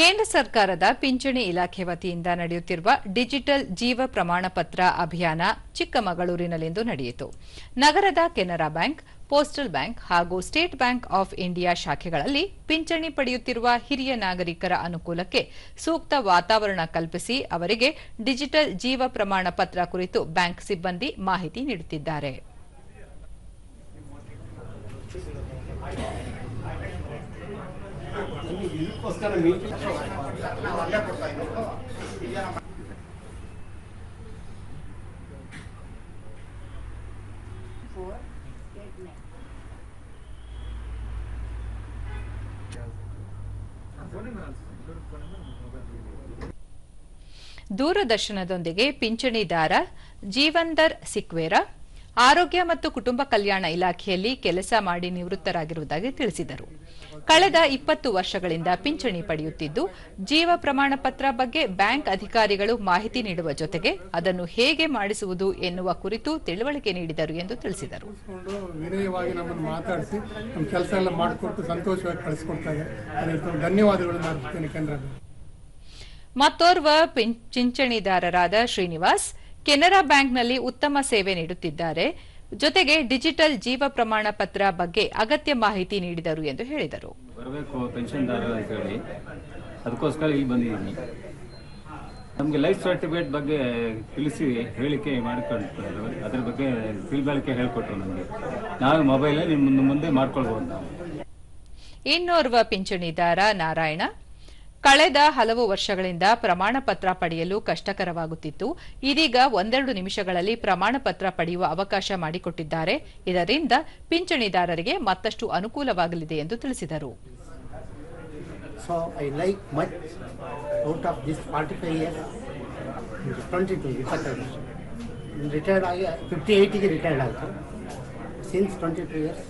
ಕೇಂದ್ರ ಸರ್ಕಾರದ ಪಿಂಚಣಿ ಇಲಾಖೆ ವತಿಯಿಂದ ನಡೆಯುತ್ತಿರುವ ಡಿಜಿಟಲ್ ಜೀವ ಪ್ರಮಾಣ ಪತ್ರ ಅಭಿಯಾನ ಚಿಕ್ಕಮಗಳೂರಿನಲ್ಲಿಂದು ನಡೆಯಿತು. ನಗರದ ಕೆನರಾ ಬ್ಯಾಂಕ್, ಪೋಸ್ಟಲ್ ಬ್ಯಾಂಕ್ ಹಾಗೂ ಸ್ಟೇಟ್ ಬ್ಯಾಂಕ್ ಆಫ್ ಇಂಡಿಯಾ ಶಾಖೆಗಳಲ್ಲಿ ಪಿಂಚಣಿ ಪಡೆಯುತ್ತಿರುವ ಹಿರಿಯ ನಾಗರಿಕರ ಅನುಕೂಲಕ್ಕೆ ಸೂಕ್ತ ವಾತಾವರಣ ಕಲ್ಪಿಸಿ ಅವರಿಗೆ ಡಿಜಿಟಲ್ ಜೀವ ಪ್ರಮಾಣ ಪತ್ರ ಕುರಿತು ಬ್ಯಾಂಕ್ ಸಿಬ್ಬಂದಿ ಮಾಹಿತಿ ನೀಡುತ್ತಿದ್ದಾರೆ. ದೂರದರ್ಶನದೊಂದಿಗೆ ಪಿಂಚಣಿದಾರ ಜೀವಂದರ್ ಸಿಕ್ವೇರ ಆರೋಗ್ಯ ಮತ್ತು ಕುಟುಂಬ ಕಲ್ಯಾಣ ಇಲಾಖೆಯಲ್ಲಿ ಕೆಲಸ ಮಾಡಿ ನಿವೃತ್ತರಾಗಿರುವುದಾಗಿ ತಿಳಿಸಿದರು. ಕಳೆದ ಇಪ್ಪತ್ತು ವರ್ಷಗಳಿಂದ ಪಿಂಚಣಿ ಪಡೆಯುತ್ತಿದ್ದು ಜೀವ ಪ್ರಮಾಣ ಪತ್ರ ಬಗ್ಗೆ ಬ್ಯಾಂಕ್ ಅಧಿಕಾರಿಗಳು ಮಾಹಿತಿ ನೀಡುವ ಜೊತೆಗೆ ಅದನ್ನು ಹೇಗೆ ಮಾಡಿಸುವುದು ಎನ್ನುವ ಕುರಿತು ತಿಳುವಳಿಕೆ ನೀಡಿದರು ಎಂದು ತಿಳಿಸಿದರು. ವಿನಯವಾಗಿ ನಮ್ಮನ್ನು ಮಾತಾಡಿಸಿ ನಮ್ಮ ಕೆಲಸ ಎಲ್ಲ ಮಾಡಿಕೊಟ್ಟು ಸಂತೋಷವಾಗಿ ಕಳಿಸ್ಕೊಡ್ತಾರೆ ಅದಕ್ಕೆ ಧನ್ಯವಾದಗಳನ್ನು ಅರ್ಪಿಸ್ತೇನೆ ಕೇಂದ್ರ ಮತ್ತೋರ್ವ ಪಿಂಚಣಿದಾರರಾದ ಶ್ರೀನಿವಾಸ್ ಕೆನರಾ ಬ್ಯಾಂಕ್ನಲ್ಲಿ ಉತ್ತಮ ಸೇವೆ ನೀಡುತ್ತಿದ್ದಾರೆ. ಜೊತೆಗೆ ಡಿಜಿಟಲ್ ಜೀವ ಪ್ರಮಾಣ ಪತ್ರ ಬಗ್ಗೆ ಅಗತ್ಯ ಮಾಹಿತಿ ನೀಡಿದರು ಎಂದು ಹೇಳಿದರು. ಬರಬೇಕು ಪೆನ್ಷನ್ದಾರರು ಅಂತ ಹೇಳಿ ಅದಕ್ಕೋಸ್ಕರ ಇಲ್ಲಿ ಬಂದಿದ್ದೀನಿ. ನಮಗೆ ಲೈಫ್ ಸರ್ಟಿಫಿಕೇಟ್ ಬಗ್ಗೆ ತಿಳಿಸಿ ಹೇಳಿಕೆ ಮಾಡಿಕೊಂಡು ಅದ್ರ ಬಗ್ಗೆ ತಿಳುವಳಿಕೆ ಹೇಳ್ಕೊಟ್ರು ನಮಗೆ. ನಾವು ಮೊಬೈಲ್ ನಿಮ್ಮ ಮುಂದೆ ಮಾಡ್ಕೊಳ್ಬೋದು ನಾವು. ಇನ್ನೋರ್ವ ಪಿಂಚಣಿದಾರ ನಾರಾಯಣ. ಕಳೆದ ಹಲವು ವರ್ಷಗಳಿಂದ ಪ್ರಮಾಣ ಪತ್ರ ಪಡೆಯಲು ಕಷ್ಟಕರವಾಗುತ್ತಿತ್ತು. ಇದೀಗ ಒಂದೆರಡು ನಿಮಿಷಗಳಲ್ಲಿ ಪ್ರಮಾಣ ಪತ್ರ ಪಡೆಯುವ ಅವಕಾಶ ಮಾಡಿಕೊಟ್ಟಿದ್ದಾರೆ. ಇದರಿಂದ ಪಿಂಚಣಿದಾರರಿಗೆ ಮತ್ತಷ್ಟು ಅನುಕೂಲವಾಗಲಿದೆ ಎಂದು ತಿಳಿಸಿದರು. So I like much out of this 45 years, 22, 25 retired ಆಗಿ ಫಿಫ್ಟಿ ಏಯ್ಟಿಗೆ ರಿಟೈರ್ಡ್ ಆಯಿತು. ಸಿನ್ಸ್ ಟ್ವೆಂಟಿ ಇಯರ್ಸ್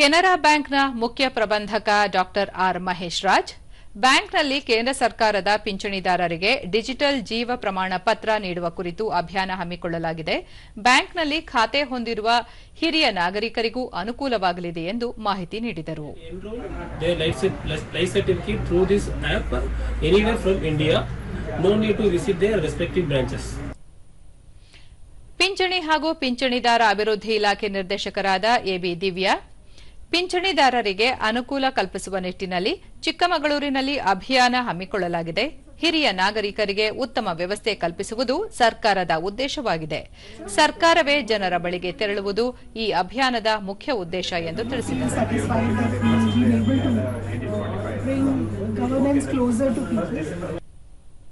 ಕೆನರಾ ಬ್ಯಾಂಕ್ನ ಮುಖ್ಯ ಪ್ರಬಂಧಕ ಡಾ ಆರ್ ಮಹೇಶ್ ರಾಜ್ ಬ್ಯಾಂಕ್ನಲ್ಲಿ ಕೇಂದ್ರ ಸರ್ಕಾರದ ಪಿಂಚಣಿದಾರರಿಗೆ ಡಿಜಿಟಲ್ ಜೀವ ಪ್ರಮಾಣ ಪತ್ರ ನೀಡುವ ಕುರಿತು ಅಭಿಯಾನ ಹಮ್ಮಿಕೊಳ್ಳಲಾಗಿದೆ ಬ್ಯಾಂಕ್ನಲ್ಲಿ ಖಾತೆ ಹೊಂದಿರುವ ಹಿರಿಯ ನಾಗರಿಕರಿಗೂ ಅನುಕೂಲವಾಗಲಿದೆ ಎಂದು ಮಾಹಿತಿ ನೀಡಿದರು. ಪಿಂಚಣಿ ಹಾಗೂ ಪಿಂಚಣಿದಾರ ಅಭಿವೃದ್ಧಿ ಇಲಾಖೆ ನಿರ್ದೇಶಕರಾದ ಎಬಿ ದಿವ್ಯಾ ಪಿಂಚಣಿದಾರರಿಗೆ ಅನುಕೂಲ ಕಲ್ಪಿಸುವ ನಿಟ್ಟಿನಲ್ಲಿ ಚಿಕ್ಕಮಗಳೂರಿನಲ್ಲಿ ಅಭಿಯಾನ ಹಮ್ಮಿಕೊಳ್ಳಲಾಗಿದೆ. ಹಿರಿಯ ನಾಗರಿಕರಿಗೆ ಉತ್ತಮ ವ್ಯವಸ್ಥೆ ಕಲ್ಪಿಸುವುದು ಸರ್ಕಾರದ ಉದ್ದೇಶವಾಗಿದೆ. ಸರ್ಕಾರವೇ ಜನರ ಬಳಿಗೆ ತೆರಳುವುದು ಈ ಅಭಿಯಾನದ ಮುಖ್ಯ ಉದ್ದೇಶ ಎಂದು ತಿಳಿಸಿದರು.